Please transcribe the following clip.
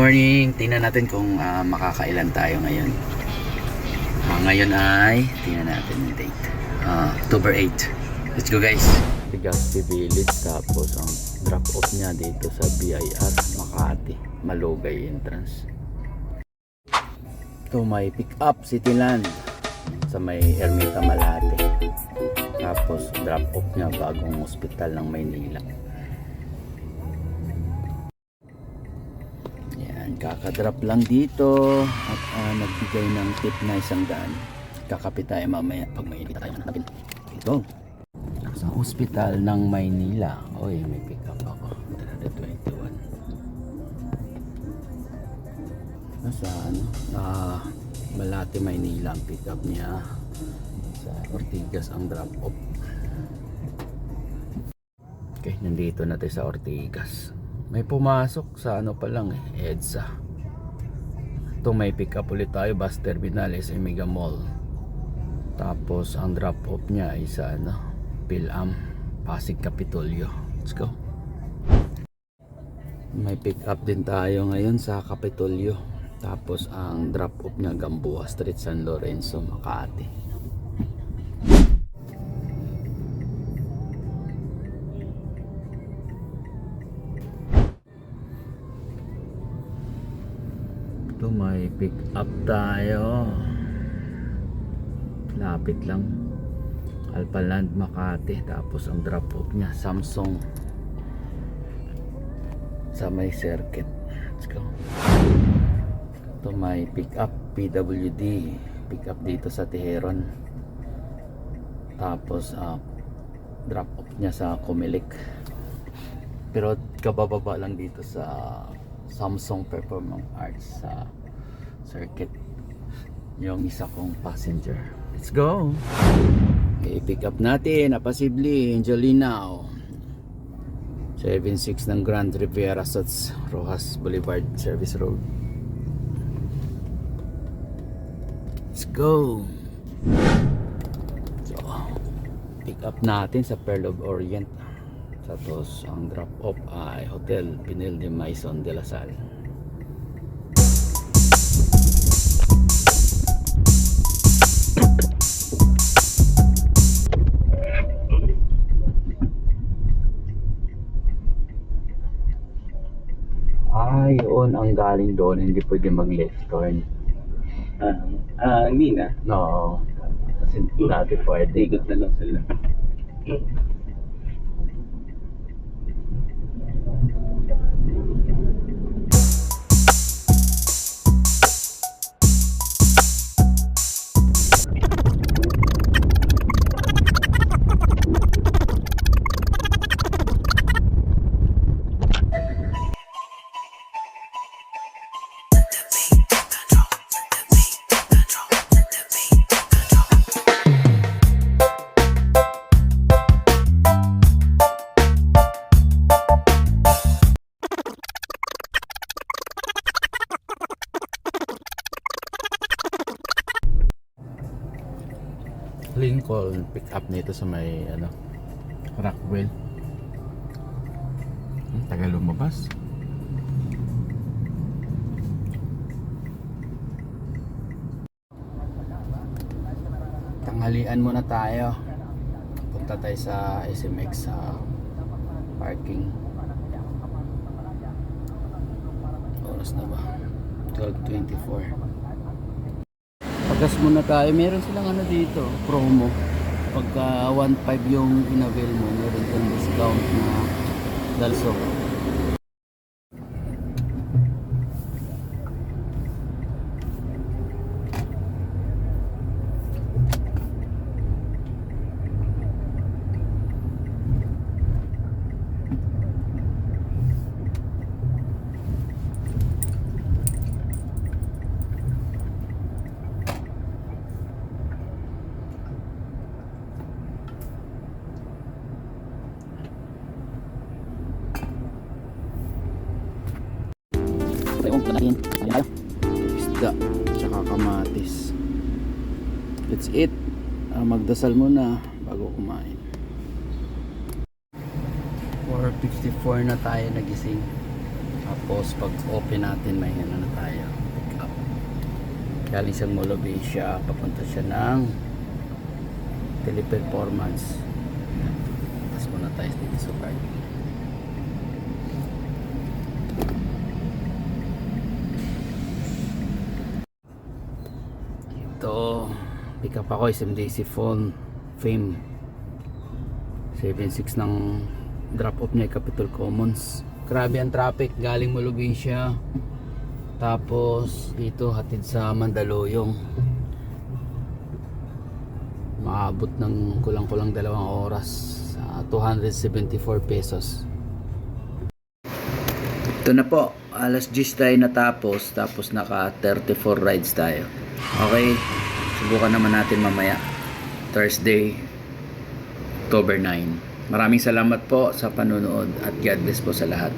morning. Tingnan natin kung ah, makakailan tayo ngayon. Ah, ngayon ay, tingnan natin yung date. Ah, October 8. Let's go guys. Legazpi Village tapos ang drop off niya dito sa BIR Makati. Malugay entrance. Ito may pick up Cityland sa may Ermita Malate. Tapos drop off niya bagong ospital ng Maynila. Yan, kakadrop lang dito at ah, nagbigay ng tip na isang daan. Kakapit tayo mamaya pag may inita tayo natin. Ito. Sa hospital ng Maynila. Oy, may pick up ako. 321. Nasa ano? Ah, Malate, Maynila ang pick up niya. Sa Ortigas ang drop off. Okay, nandito na tayo sa Ortigas. May pumasok sa ano pa lang eh, EDSA. Ito may pick up ulit tayo, bus terminal sa Mega Mall. Tapos ang drop off niya ay sa ano, Pilam, Pasig Kapitolyo. Let's go. May pick up din tayo ngayon sa Kapitolyo. Tapos ang drop off niya Gamboa Street, San Lorenzo, Makati. Ito may pick up tayo. Lapit lang. Alpaland Makati. Tapos ang drop off niya Samsung. Sa may circuit. Let's go. Ito may pick up PWD. Pick up dito sa Teheran. Tapos ah, drop off niya sa Comelec. Pero kabababa lang dito sa Samsung Performance Arts sa circuit. Yung isa kong passenger. Let's go! I-pick up natin, napasibli, Angelina. 76 ng Grand Riviera Suts, Rojas Boulevard Service Road. Let's go! So, pick up natin sa Pearl of Orient. Tapos, ang drop off ay Hotel Pinel de Maison de la Salle. Yun ang galing doon. Hindi pwede mag-left turn. Ah, ah, hindi na. No. Kasi dati pwede. Ikot na lang sila. Lincoln pick up nito sa may ano Rockwell. Hmm, tagal lumabas. Tanghalian muna tayo. Punta tayo sa SMX sa parking. Oras na ba? 12.24 Pagas muna tayo. Meron silang ano dito, promo. Pagka 1.5 yung in-avail mo, meron kang discount na dalso. Panahin. Ayan tayo. Isda, tsaka kamatis. That's it. Ah, magdasal muna bago kumain. 4.54 na tayo nagising. Tapos pag open natin may ano na tayo. Pick up. Galing siyang Molobesia, papunta siya ng teleperformance. Tapos muna tayo dito sa park. Ito, pick up ako SMDC phone fame. 76 ng drop off niya Capitol Commons. Grabe ang traffic galing Malubin siya tapos dito hatid sa Mandaluyong. Maabot ng kulang-kulang dalawang oras sa 274 pesos. Ito na po alas 10 tayo natapos tapos naka 34 rides tayo. Okay subukan naman natin mamaya. Thursday October 9 maraming salamat po sa panonood at God bless po sa lahat